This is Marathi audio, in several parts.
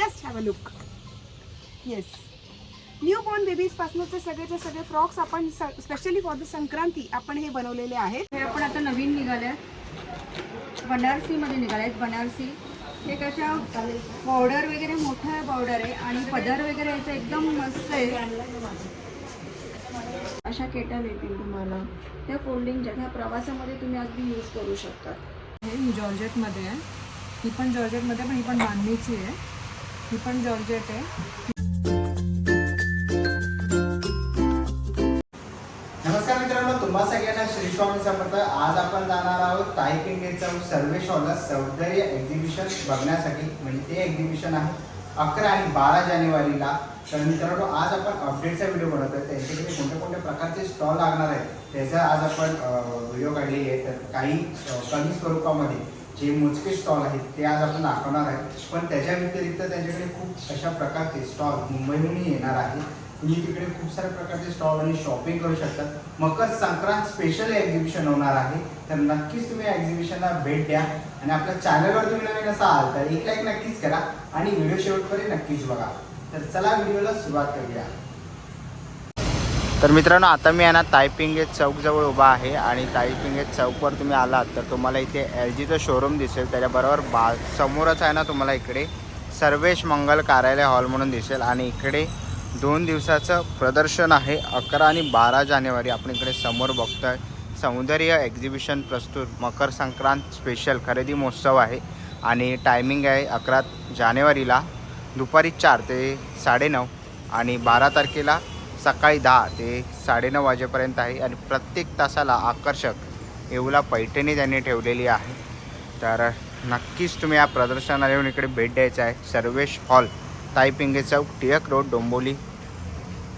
Just have a look yes new born babies पासूनचे सगळेचे सगळे फ्रॉक्स आपण स्पेशली फॉर द संक्रांती आपण हे बनवलेले आहेत. हे आपण आता नवीन निघाले बनारसी मध्ये निघाले बनारसी. हे कशा बॉर्डर वगैरे मोठा बॉर्डर आहे आणि पदर वगैरे याचं एकदम मस्त आहे. अशा केटल येतील तुम्हाला. त्या फोल्डिंगच्या ह्या प्रवासामध्ये तुम्ही अगदी यूज करू शकता. हे ही जॉर्जेटमध्ये आहे. ही पण जॉर्जेटमध्ये पण ही पण बांधणीची आहे. ही पण जॉर्जेट आहे. नमस्कार मित्रांनो तुम्हा सगळ्यांना श्री स्वामी समर्थ. आज आपण जाणार आहोत टायपिंग सर्वे सर्वेश हॉलला सौंदर्य एक्झिबिशन बघण्यासाठी. म्हणजे ते एक्झिबिशन आहे अकरा आणि बारा जानेवारीला. तर मित्रांनो आज आपण अपडेटचा व्हिडिओ बनवतो त्यांच्याकडे कोणत्या कोणत्या प्रकारचे स्टॉल लागणार आहेत त्याचा आज आपण व्हिडिओ काढलेली आहे तर काही कमी स्वरूपामध्ये. जे मोजके स्टॉल आहेत ते आज आपण दाखवणार आहे पण त्याच्या व्यतिरिक्त त्यांच्याकडे खूप अशा प्रकारचे स्टॉल मुंबईहूनही येणार आहे तुम्ही तिकडे खूप साऱ्या प्रकारचे स्टॉल आणि शॉपिंग करू शकता. मकर संक्रांत स्पेशल एक्झिबिशन होणार आहे. तर नक्कीच तुम्ही एक्झिबिशनला भेट द्या. आणि आपल्या चॅनलवर तुम्ही नवीन असाल तर एक लाईक नक्कीच करा. आणि व्हिडिओ शेवटपर्यंत नक्कीच बघा. तर चला व्हिडिओला सुरुवात करूया. तर मित्रांनो आता मी आहे ना तायपिंगे चौकजवळ उभा आहे आणि तायपिंगे चौकवर तुम्ही आलात तर तुम्हाला इथे एल जीचं शोरूम दिसेल. त्याच्याबरोबर बा समोरच आहे ना तुम्हाला इकडे सर्वेश मंगल कार्यालय हॉल म्हणून दिसेल आणि इकडे दोन दिवसाचं प्रदर्शन आहे. अकरा आणि बारा जानेवारी आपण इकडे समोर बघतोय. सौंदर्य एक्झिबिशन प्रस्तुत मकर संक्रांत स्पेशल खरेदी महोत्सव आहे आणि टायमिंग आहे अकरा जानेवारीला. दुपारी चार ते साडेनऊ आणि बारा तारखेला सकाळी दहा ते साडेनऊ वाजेपर्यंत आहे आणि प्रत्येक तासाला आकर्षक येऊला पैठणी त्यांनी ठेवलेली आहे. तर नक्कीच तुम्ही या प्रदर्शनाला येऊन इकडे भेट द्यायचं आहे. सर्वेश हॉल ताईपिंगे चौक टिळक रोड डोंबोली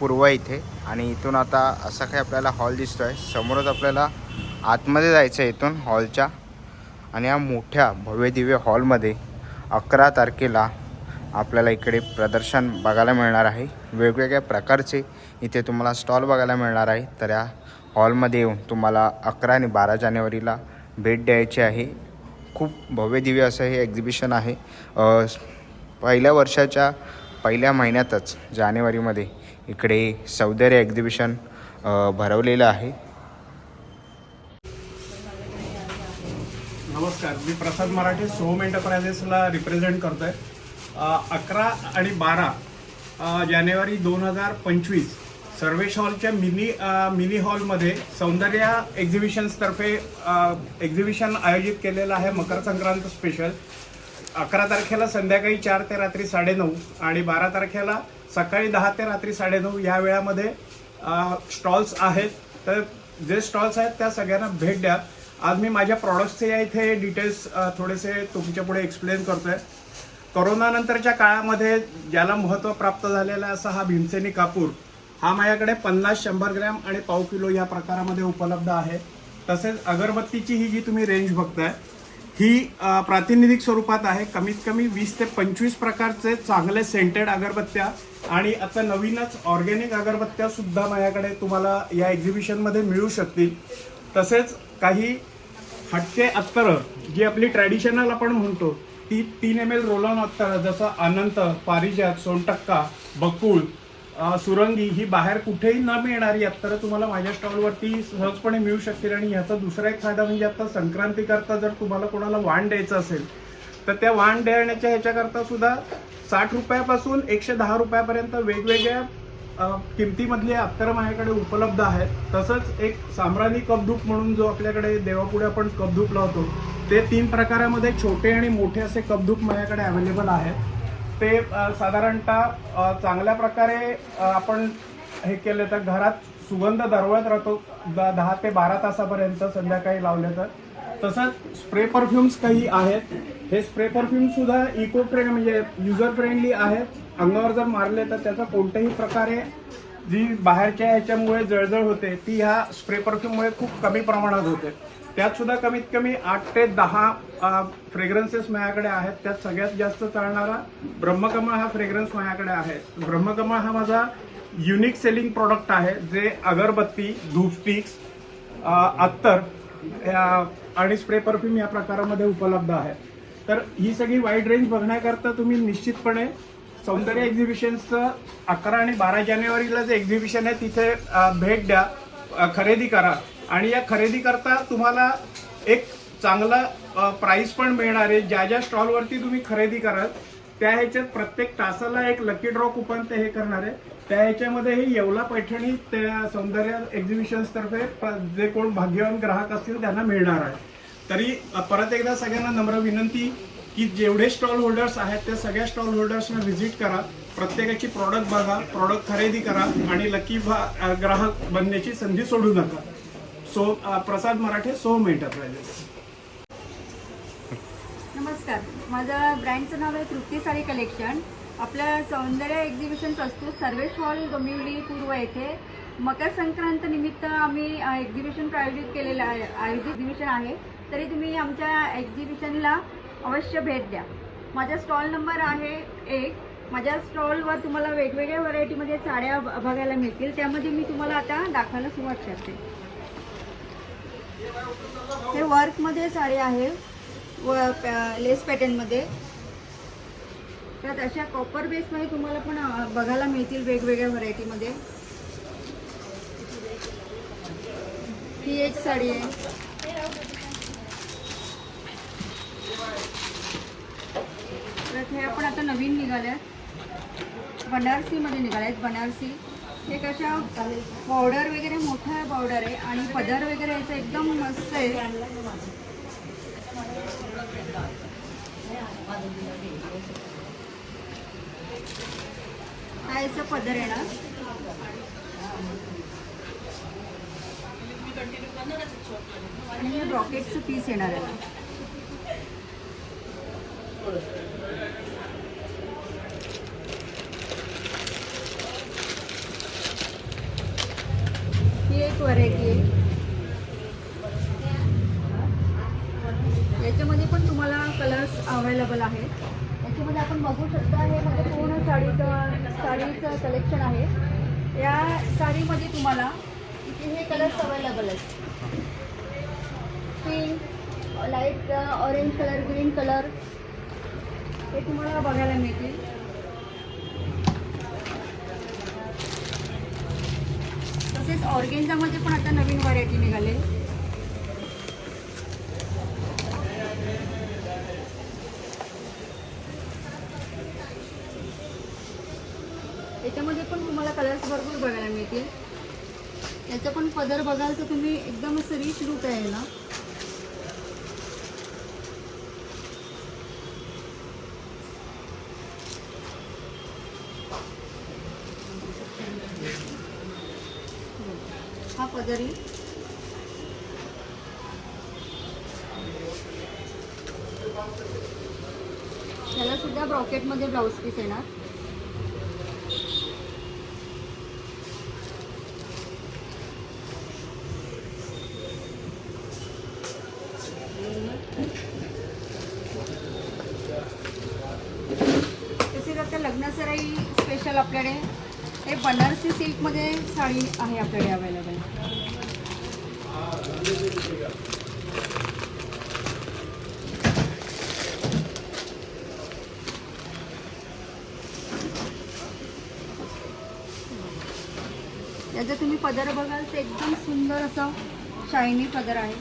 पूर्व इथे. आणि इथून आता असा काही आपल्याला हॉल दिसतो आहे समोरच आपल्याला आतमध्ये जायचं आहे इथून हॉलच्या. आणि या मोठ्या भव्य दिव्य हॉलमध्ये अकरा तारखेला आपल्याला इकडे प्रदर्शन बघायला मिळणार आहे. वेगवेगळ्या प्रकारचे इथे तुम्हाला स्टॉल बघायला मिळणार आहे. तर या हॉलमध्ये येऊन तुम्हाला अकरा आणि बारा जानेवारीला भेट द्यायची आहे. खूप भव्यदिव्य असं हे एक्झिबिशन आहे. पहिल्या वर्षाच्या पहिल्या महिन्यातच जानेवारीमध्ये इकडे सौंदर्य एक्झिबिशन भरवलेलं आहे. नमस्कार मी प्रसाद मराठे सोम एंटरप्रायझेसला रिप्रेझेंट करतोय. आहे अकरा आणि बारा जानेवारी दोन हजार पंचवीस सर्वेश हॉलच्या मिनी मिनी हॉलमध्ये सौंदर्य एक्झिबिशन्सतर्फे एक्झिबिशन आयोजित केलेलं आहे मकर संक्रांत स्पेशल अकरा तारखेला संध्याकाळी चार ते रात्री साडेनऊ आणि बारा तारखेला सकाळी दहा ते रात्री साडेनऊ या वेळामध्ये स्टॉल्स आहेत. तर जे स्टॉल्स आहेत त्या सगळ्यांना भेट द्या. आज मी माझ्या प्रॉडक्ट्सचे या इथे डिटेल्स थोडेसे तुमच्यापुढे एक्सप्लेन आहे कोरोनानंतरच्या काळामध्ये ज्याला महत्त्व प्राप्त झालेला असा हा भीमसेनी कापूर हा माझ्याकडे पन्नास शंभर ग्रॅम आणि पाव किलो या प्रकारामध्ये उपलब्ध आहे. तसेच अगरबत्तीची ही जी तुम्ही रेंज बघताय ही प्रातिनिधिक स्वरूपात आहे. कमीत कमी वीस ते पंचवीस प्रकारचे चांगले सेंटेड अगरबत्त्या आणि आता नवीनच ऑर्गेनिक अगरबत्त्यासुद्धा माझ्याकडे तुम्हाला या एक्झिबिशनमध्ये मिळू शकतील. तसेच काही हटके अत्तर जी आपली ट्रॅडिशनल आपण म्हणतो ती तीन एम एल रोलॉन अत्तर जसं अनंत पारिजात सोनटक्का बकुळ सुरंगी ही बाहेर कुठेही न मिळणारी अत्तरं तुम्हाला माझ्या स्टॉलवरती सहजपणे मिळू शकतील आणि ह्याचा दुसरा एक फायदा म्हणजे आता संक्रांतीकरता जर तुम्हाला कोणाला वाण द्यायचं असेल तर त्या वाण देण्याच्या ह्याच्याकरता सुद्धा साठ रुपयापासून एकशे दहा रुपयापर्यंत वेगवेगळ्या किमतीमधले अत्तर माझ्याकडे उपलब्ध आहेत. तसंच एक साम्राणी कपधूप म्हणून जो आपल्याकडे देवापुढे आपण कपधूप लावतो ते तीन प्रकारामध्ये छोटे आणि मोठे असे कपधूप माझ्याकडे अवेलेबल आहेत. ते साधारणतः चांगल्या प्रकारे आपण हे केले तर घरात सुगंध दरवळत राहतो. द- दहा ते बारा तासापर्यंत संध्याकाळी लावले तर. तसंच स्प्रे परफ्युम्स काही आहेत. हे स्प्रे परफ्यूम सुद्धा इको फ्रेंड म्हणजे युजर फ्रेंडली आहेत. अंगावर जर मारले तर त्याचा कोणत्याही प्रकारे जी बाहेरच्या ह्याच्यामुळे जळजळ होते ती ह्या स्प्रे परफ्यूममुळे खूप कमी प्रमाणात होते. त्यात सुद्धा कमीत कमी आठ ते दहा फ्रेग्रन्सेस माझ्याकडे आहेत. त्यात सगळ्यात जास्त चालणारा ब्रह्मकमळ हा फ्रेग्रन्स माझ्याकडे आहे. ब्रह्मकमळ हा माझा युनिक सेलिंग प्रॉडक्ट आहे जे अगरबत्ती धूप अत्तर या- आणि स्प्रे परफ्यूम या प्रकारामध्ये उपलब्ध आहे. तर ही सगळी वाईड रेंज बघण्याकरता तुम्ही निश्चितपणे सौंदर्य एक्झिबिशन्सचं अकरा आणि बारा जानेवारीला जे एक्झिबिशन आहे तिथे भेट द्या खरेदी करा. आणि या खरेदी करता तुम्हाला एक चांगला प्राईस पण मिळणार आहे. ज्या ज्या स्टॉलवरती तुम्ही खरेदी कराल त्या ह्याच्यात प्रत्येक तासाला एक लकी ड्रॉ कुपन ते हे करणार आहे. त्या ह्याच्यामध्ये हे येवला पैठणी त्या सौंदर्य एक्झिबिशन्सतर्फे जे कोण भाग्यवान ग्राहक असतील त्यांना मिळणार आहे. तरी परत एकदा सगळ्यांना नम्र विनंती की जेवढे स्टॉल होल्डर्स आहेत त्या सगळ्या स्टॉल होल्डर्सना व्हिजिट करा. प्रत्येकाची प्रॉडक्ट बघा प्रॉडक्ट खरेदी करा आणि लकी भा ग्राहक बनण्याची संधी सोडू नका. सो प्रसाद मराठे सोम एंटरप्राइजेस नमस्कार. माझं ब्रँडचं नाव आहे तृप्ती साडी कलेक्शन आपलं सौंदर्य एक्झिबिशन प्रस्तुत सर्वेश हॉल डोंबिवली पूर्व येथे. मकर संक्रांत निमित्त आम्ही एक्झिबिशन प्रायोजित केलेलं आहे आयोजित एक्झिबिशन आहे. तरी तुम्ही आमच्या एक्झिबिशनला अवश्य भेट द्या. माझा स्टॉल नंबर आहे एक. माझ्या स्टॉलवर तुम्हाला वेगवेगळ्या व्हरायटीमध्ये साड्या बघायला मिळतील. त्यामध्ये मी तुम्हाला आता दाखवायला सुरुवात करते. हे वर्कमध्ये साडी आहे. व पॅ- लेस पॅटर्नमध्ये त्यात अशा कॉपर बेसमध्ये तुम्हाला पण बघायला मिळतील वेगवेगळ्या व्हरायटीमध्ये ही एक साडी आहे परत हे आपण आता नवीन निघाल्यात बनारसीमध्ये निघाल्यात बनारसी. हे कशा बॉर्डर वगैरे मोठा बॉर्डर आहे आणि पदर वगैरे याचं एकदम मस्त आहे. हा याचा पदर येणार आणि हे रॉकेटचं पीस येणार आहे ही एक व्हरायटी आहे याच्यामध्ये पण तुम्हाला कलर्स अवेलेबल आहेत याच्यामध्ये आपण बघू शकता हे म्हणजे पूर्ण साडीचं साडीचं कलेक्शन आहे या साडीमध्ये तुम्हाला? इथे हे कलर्स अवेलेबल आहेत. Pink light orange colour green colour हे तुम्हाला बघायला मिळतील. तसेच ऑर्गेन्झामध्ये पण आता नवीन व्हरायटी निघाले. याच्यामध्ये पण तुम्हाला कलर्स भरपूर बघायला मिळतील. याचा पण पदर बघाल तर तुम्ही एकदम असं रिच लुक आहे ना हा पदरी त्याला सुद्धा ब्रॉकेटमध्ये ब्लाऊज पीस येणार तसेच आता लग्नसराई हे बनारसी सिल्कमध्ये साडी आहे आपल्याकडे अवेलेबल याचा तुम्ही पदर बघाल तर एकदम सुंदर असं शायनी पदर आहे.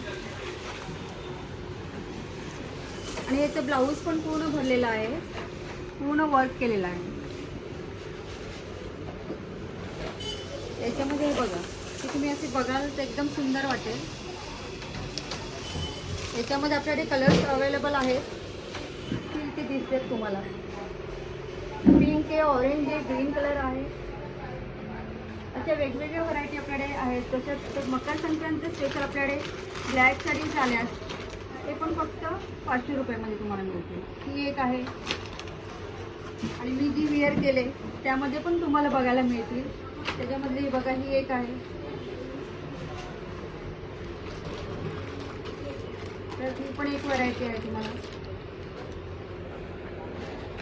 आणि याचं ब्लाऊज पण पूर्ण भरलेलं आहे. पूर्ण वर्क केलेलं आहे. याच्यामध्ये हे बघा की तुम्ही असे बघाल तर एकदम सुंदर वाटेल. याच्यामध्ये आपल्याकडे कलर्स अवेलेबल आहेत. ते इथे दिसतात तुम्हाला. पिंक आहे ऑरेंज आहे ग्रीन कलर आहे. अशा वेगवेगळ्या व्हरायटी आपल्याकडे आहेत. तसंच मकर संक्रांत स्पेशल आपल्याकडे ब्लॅक साडीज आल्या ते पण फक्त पाचशे रुपयामध्ये तुम्हाला मिळते ही एक आहे. आणि मी जी वेअर केले त्यामध्ये पण तुम्हाला बघायला मिळतील. त्याच्यामध्ये बघा ही एक आहे. तर ती पण एक व्हरायटी आहे तुम्हाला.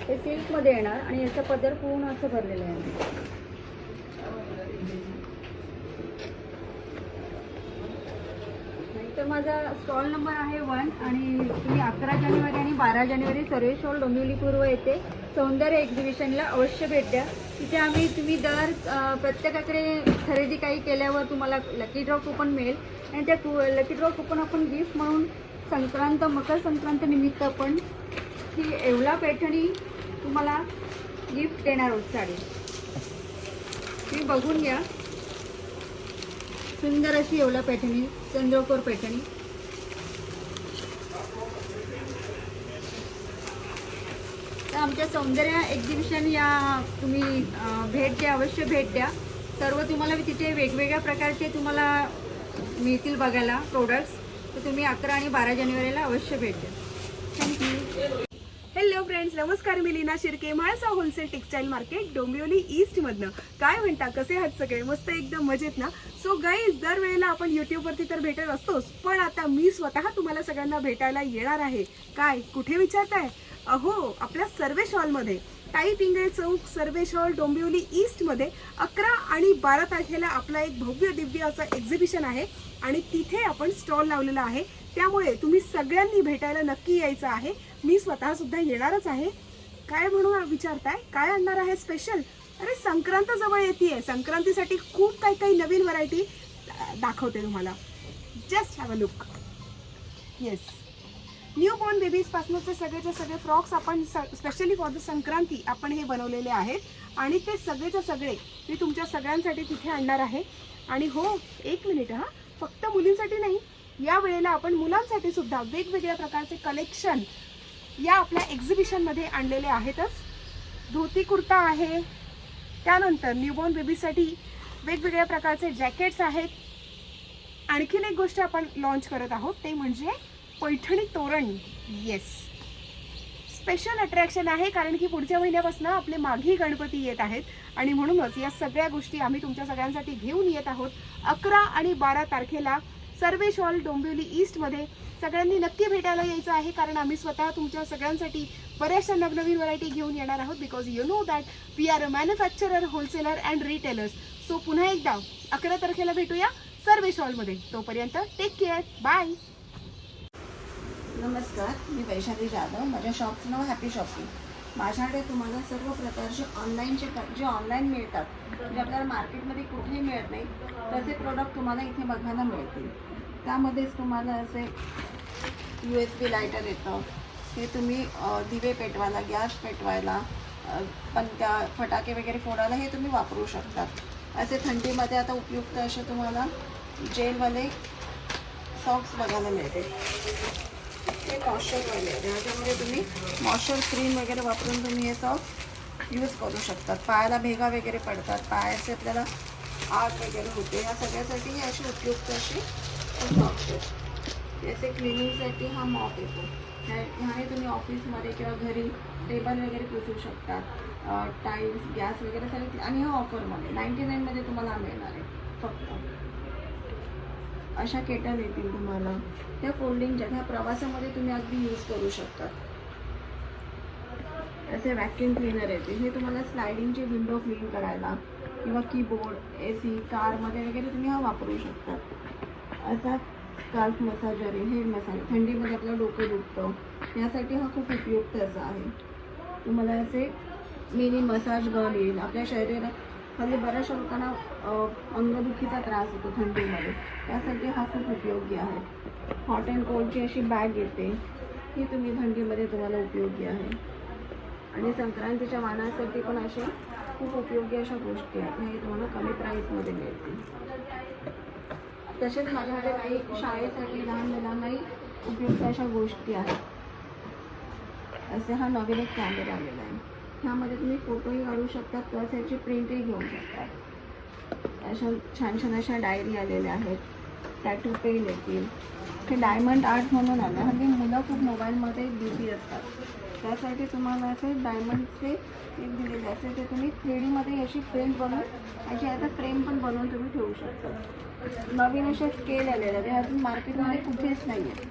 हे सिल्कमध्ये येणार आणि याचा पदर पूर्ण असं भरलेलं आहे. तर माझा स्टॉल नंबर आहे वन आणि तुम्ही अकरा जानेवारी आणि बारा जानेवारी सर्वेश्वर हॉल डोंबिवली पूर्व येथे सौंदर्य एक्झिबिशनला अवश्य भेट द्या. तिथे आम्ही तुम्ही दर प्रत्येकाकडे खरेदी काही केल्यावर तुम्हाला लकी ड्रॉ कुपन मिळेल. आणि त्या कु लकी ड्रॉ कुपन आपण गिफ्ट म्हणून संक्रांत मकर संक्रांत निमित्त आपण ही येवला पैठणी तुम्हाला गिफ्ट देणार आहोत साडी. तुम्ही बघून घ्या. सुंदर अशी एवढा पैठणी चंद्रकोर पैठणी. तर आमच्या सौंदर्य एक्झिबिशन या तुम्ही भेट द्या अवश्य भेट द्या. सर्व तुम्हाला मी तिथे वेगवेगळ्या प्रकारचे तुम्हाला मिळतील बघायला प्रोडक्ट्स तर तुम्ही अकरा आणि बारा जानेवारीला अवश्य भेट द्या. थँक्यू हॅलो फ्रेंड्स नमस्कार मी Leena Shirke. Mhalsa wholesale textile market Dombivli east मधनं. काय म्हणता? कसे आहात सगळे? मस्त एकदम मजेत ना? सो गाईज दरवेळेला आपण यूट्यूबवरती तर भेटत असतोच पण आता मी स्वतः तुम्हाला सगळ्यांना भेटायला येणार आहे. काय? कुठे विचारताय? अहो आपल्या सर्वेश हॉलमध्ये. ताई पिंगळे चौक सर्वेश हॉल डोंबिवली ईस्टमध्ये अकरा आणि बारा तारखेला आपला एक भव्य दिव्य असं एक्झिबिशन आहे आणि तिथे आपण स्टॉल लावलेला आहे. त्यामुळे तुम्ही सगळ्यांनी भेटायला नक्की यायचं आहे. मी स्वतः सुद्धा येणारच आहे. काय म्हणून विचारताय? काय आणणार आहे स्पेशल अरे संक्रांत जवळ येते संक्रांतीसाठी खूप काही काही नवीन व्हरायटी दाखवते तुम्हाला. Just have a look yes new born बेबीजपासूनचे सगळेचे सगळे फ्रॉक्स आपण स्पेशली फॉर द संक्रांती आपण हे बनवलेले आहेत. आणि ते सगळेचे सगळे मी तुमच्या सगळ्यांसाठी तिथे आणणार आहे. आणि हो एक मिनिट हां. फक्त मुलींसाठी नाही. या वेळेला आपण मुलांसाठी सुद्धा वेगवेगळ्या प्रकारचे कलेक्शन या आपल्या एक्झिबिशनमध्ये आणलेले आहेतच. धोती कुर्ता आहे. त्यानंतर न्यूबॉर्न बेबीसाठी वेगवेगळ्या प्रकारचे जॅकेट्स आहेत. आणखीन एक गोष्ट आपण लॉन्च करत आहोत ते म्हणजे पैठणी तोरण. येस स्पेशल अट्रॅक्शन आहे कारण की पुढच्या महिन्यापासून आपले माघी गणपती येत आहेत. आणि म्हणूनच या सगळ्या गोष्टी आम्ही तुमच्या सगळ्यांसाठी घेऊन येत आहोत. अकरा आणि बारा तारखेला सर्वेश हॉल डोंबिवली ईस्टमध्ये सगळ्यांनी नक्की भेटायला यायचं आहे कारण आम्ही स्वतः तुमच्या सगळ्यांसाठी बऱ्याचशा नवनवीन व्हरायटी घेऊन येणार आहोत because you know that we are a manufacturer wholesaler and retailers so पुन्हा एकदा अकरा तारखेला भेटूया सर्वेश हॉलमध्ये तोपर्यंत टेक केअर बाय नमस्कार मी वैशाली जाधव. माझ्या शॉपचं नाव हॅपी शॉपिंग माझ्याकडे तुम्हाला सर्व प्रकारचे ऑनलाईनचे जे ऑनलाईन मिळतात जे आपल्याला मार्केटमध्ये कुठेही मिळत नाही तसे प्रोडक्ट तुम्हाला इथे बघायला मिळतील. त्यामध्येच तुम्हाला असे यू एस बी लायटर येतं. हे तुम्ही दिवे पेटवायला गॅस पेटवायला पण त्या फटाके वगैरे फोडायला हे तुम्ही वापरू शकतात. असे थंडीमध्ये आता उपयुक्त असे तुम्हाला जेलवाले सॉक्स बघायला मिळते हे मॉइश्चरवाले आहे. ह्याच्यामध्ये तुम्ही मॉइश्चर क्रीम वगैरे वापरून तुम्ही हे यूज करू शकतात. पायाला भेगा वगैरे पडतात. पायाचे आपल्याला आग वगैरे होते. ह्या सगळ्यासाठी हे अशी उपयुक्त असे सॉक्स आहेत. याचे क्लिनिंगसाठी हा मॉप येतो. ह्या ह्याने तुम्ही ऑफिसमध्ये किंवा घरी टेबल वगैरे पुसू शकतात. टाईल्स गॅस वगैरे सगळे आणि ह्या ऑफरमध्ये नाईन्टी नाईनमध्ये तुम्हाला मिळणार आहे फक्त. अशा केटल येतील तुम्हाला. त्या फोल्डिंगच्या ह्या प्रवासामध्ये तुम्ही अगदी यूज करू शकता असे व्हॅक्युम क्लीनर येते हे तुम्हाला स्लायडिंगचे विंडो क्लीन करायला किंवा कीबोर्ड ए सी कारमध्ये वगैरे तुम्ही हा वापरू शकता. असा स्काल्फ मसाजर आहे. हे मसाज थंडीमध्ये आपलं डोकं दुखतं. यासाठी हा खूप उपयुक्त असा आहे. तुम्हाला असे मिनी मसाज गन येईल. आपल्या शरीरात हल्ली बऱ्याचशा लोकांना अंगदुखीचा त्रास होतो थंडीमध्ये. त्यासाठी हा खूप उपयोगी आहे. हॉट अँड कोल्डची अशी बॅग येते. ही तुम्ही थंडीमध्ये तुम्हाला उपयोगी आहे. आणि संक्रांतीच्या वाणासाठी पण अशा खूप उपयोगी अशा गोष्टी आहेत. हे तुम्हाला कमी प्राईसमध्ये मिळतील. तसेच माझ्याकडे काही शाळेसाठी लहान मुलांनाही उपयुक्त अशा गोष्टी आहेत. असे हा नवीन एक कॅमेरा आलेला आहे. ह्यामध्ये तुम्ही फोटोही काढू शकता प्लस याची प्रिंटही घेऊ शकता. अशा छान छान अशा डायरी आलेल्या आहेत. टॅटू पेन येतील. हे डायमंड आर्ट म्हणून आलं. हल्ली मुलं खूप मोबाईलमध्ये बिझी असतात. त्यासाठी तुम्हाला असे डायमंडचे एक दिलेले असेल ते तुम्ही थ्री डीमध्ये अशी प्रिंट बनवून याची आता फ्रेम पण बनवून तुम्ही ठेवू शकता. नवीन असे स्केल आलेले आहेत. हे अजून मार्केटमध्ये कुठेच नाही आहेत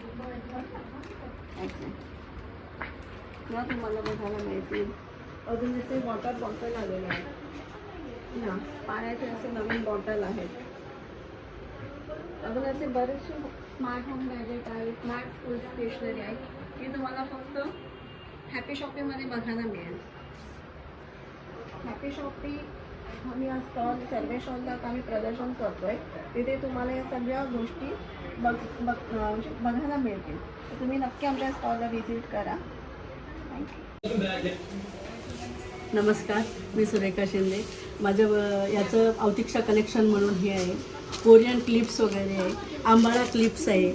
किंवा तुम्हाला बघायला मिळतील. अजून जसे वॉटर बॉटल आलेले आहेत. ना पाण्याचे असे नवीन बॉटल आहेत. अजून असे बरेचसे स्मार्ट होम गॅजेट आहे स्मार्ट स्कूल स्टेशनरी आहे हे तुम्हाला फक्त हॅपी शॉपिंगमध्ये बघायला मिळेल. हॅपी शॉपी आम्ही आज स्टॉल सर्वे स्टॉलला आम्ही प्रदर्शन करतोय. तिथे तुम्हाला या सगळ्या गोष्टी बघ बघ म्हणजे बघायला मिळतील. तर तुम्ही नक्की आमच्या स्टॉलला व्हिजिट करा. थँक्यू नमस्कार मी सुरेखा शिंदे. माझं याचं अवतिक्षा कलेक्शन म्हणून हे आहे. कोरियन क्लिप्स वगैरे आहे. आंबाळा क्लिप्स आहे.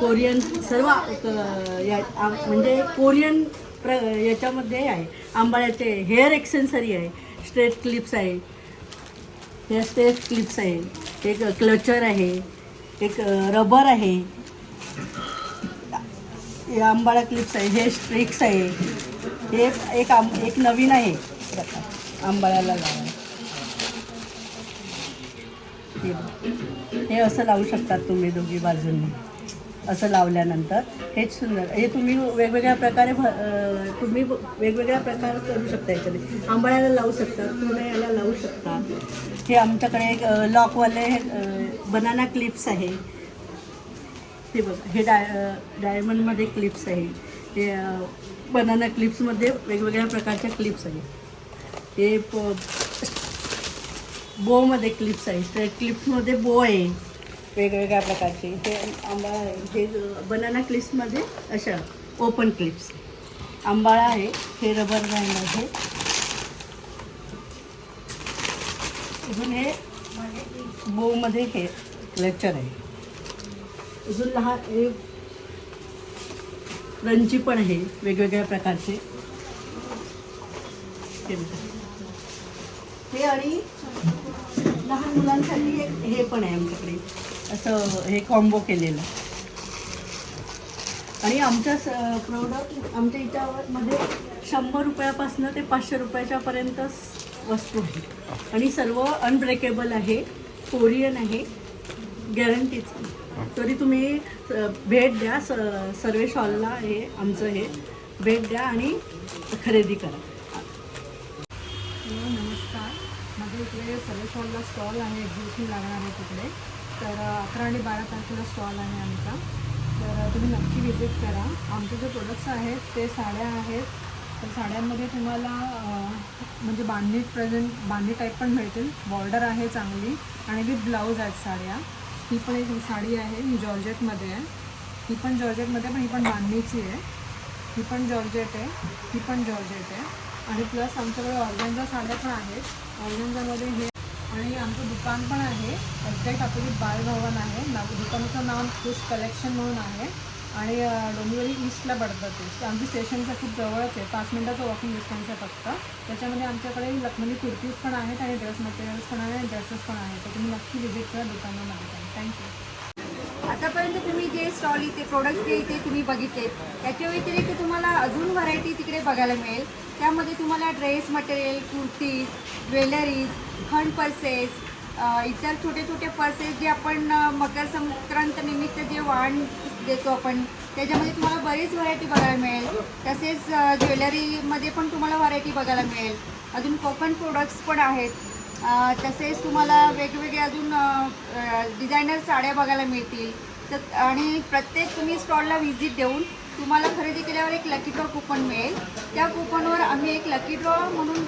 कोरियन सर्व या म्हणजे कोरियन प्र याच्यामध्ये आहे. आंबाळ्याचे हेअर एक्सेन्सरी आहे. स्ट्रेट क्लिप्स आहे. हे स्ट्रेट क्लिप्स आहे. एक क्लचर आहे. एक रबर आहे. हे आंबाळा क्लिप्स आहे. हे स्ट्रिक्स आहे. हे एक आम एक नवीन आहे. प्रकार आंबाळ्याला लावायला हे असं लावू शकतात तुम्ही दोघी बाजूंनी. असं लावल्यानंतर हेच सुंदर. हे तुम्ही वेगवेगळ्या प्रकारे भ तुम्ही वेगवेगळ्या प्रकार करू शकता याच्यामध्ये आंबाळ्याला लावू शकता पूर्ण याला लावू शकता. हे आमच्याकडे एक लॉकवाले बनाना क्लिप्स आहे. हे बघा हे डाय डायमंडमध्ये क्लिप्स आहे. हे बनाना क्लिप्समध्ये वेगवेगळ्या प्रकारच्या क्लिप्स आहेत. हे प बोमध्ये क्लिप्स आहे. स्ट्रेट क्लिप्समध्ये बो आहे. वेगवेगळ्या प्रकारचे. हे आंबाळा आहे. हे बनाना क्लिप्समध्ये अशा ओपन क्लिप्स आंबाळा आहे. हे रबर बँड आहे. अजून हे बोमध्ये हे लेक्चर आहे. अजून लहान हे रंची पण आहे. वेगवेगळ्या प्रकारचे. हे आणि लहान मुलांसाठी एक हे पण आहे आमच्याकडे. असं हे कॉम्बो केलेलं. आणि आमच्या प्रोडक्ट आमच्या इथ्यामध्ये शंभर रुपयापासनं ते पाचशे रुपयाच्यापर्यंत वस्तू आहे आणि सर्व अनब्रेकेबल आहे कोरियन आहे गॅरंटीच तरी तुम्ही भेट द्या स सर्वे शॉलला हे आमचं हे. भेट द्या आणि खरेदी करा. इकडे स्टॉल आहे एक्झिबिशन लागणार आहे तिकडे. तर अकरा आणि बारा तारखेला स्टॉल आहे आमचा. तर तुम्ही नक्की विजिट करा. आमचे जे प्रोडक्ट्स आहेत ते साड्या आहेत. तर साड्यांमध्ये तुम्हाला म्हणजे बांधणी प्रेझेंट बांधणी टाईप पण मिळतील. बॉर्डर आहे चांगली आणि विथ ब्लाऊज आहेत साड्या. ही पण एक साडी आहे ही जॉर्जेटमध्ये आहे. ही पण जॉर्जेटमध्ये पण ही पण बांधणीची आहे. ही पण जॉर्जेट आहे ही पण जॉर्जेट आहे. आणि प्लस आमच्याकडे ऑर्गॅन्झा साड्या पण आहेत. ऑर्गॅन्झामध्ये हे आणि आमचं दुकान पण आहे. एक्झॅक्ट आपली बालभवन आहे. नाव दुकानाचं नाव खुश कलेक्शन म्हणून आहे. आणि डोंबिवली ईस्टला पडतं ते. आमची स्टेशनच्या खूप जवळच आहे. पाच मिनटाचं वॉकिंग डिस्टन्स आहे फक्त. त्याच्यामध्ये आमच्याकडे लखनौली कुर्तीज पण आहेत आणि ड्रेस मटेरियल्स पण आहे आणि ड्रेसेस पण आहेत. तर तुम्ही नक्की व्हिजिट करा दुकानामध्ये थँक्यू आतापर्यंत तुम्ही जे स्टॉल इथे प्रोडक्ट जे इथे तुम्ही बघितले त्याच्या व्यतिरिक्त तुम्हाला अजून व्हरायटी तिकडे बघायला मिळेल. त्यामध्ये तुम्हाला ड्रेस मटेरियल कुर्तीज ज्वेलरीज खंड पर्सेस इतर छोटे छोटे पर्सेस जे आपण मकर संक्रांत निमित्त जे वाण देतो आपण त्याच्यामध्ये तुम्हाला बरीच व्हरायटी बघायला मिळेल. तसेच ज्वेलरीमध्ये पण तुम्हाला व्हरायटी बघायला मिळेल. अजून कोकण प्रोडक्ट्स पण आहेत. तसेच तुम्हाला वेगवेगळे अजून डिझायनर साड्या बघायला मिळतील. तर आणि प्रत्येक तुम्ही स्टॉलला व्हिजिट देऊन तुम्हाला खरेदी केल्यावर एक लकी ड्रॉ कुपन मिळेल. त्या कुपनवर आम्ही एक लकी ड्रॉ म्हणून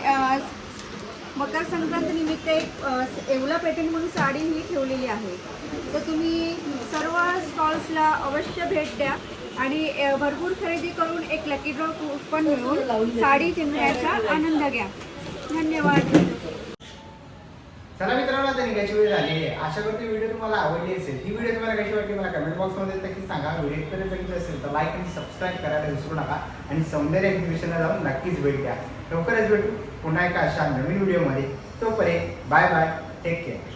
मकर संक्रांत निमित्त एक एवला पेटंट म्हणून साडी ही ठेवलेली आहे. तर तुम्ही सर्व स्टॉल्सला अवश्य भेट द्या आणि भरपूर खरेदी करून एक लकी ड्रॉ कुपन मिळवून साडी जिंकण्याचा आनंद घ्या. धन्यवाद. चला मित्रांनो आता निघायची वेळ झाली. आहे आशा करते व्हिडिओ तुम्हाला आवडली असेल. ही व्हिडिओ तुम्हाला कशी वाटली मला कमेंट बॉक्समध्ये नक्की सांगा. व्हिडिओ पर्यंत बघितलं असेल तर लाईक आणि सबस्क्राईब करायला विसरू नका. आणि सौंदर्य एक्झिबिशनला जाऊन नक्कीच भेट द्या. लवकरच भेटू. पुन्हा एका अशा नवीन व्हिडिओमध्ये. तोपर्यंत बाय बाय टेक केअर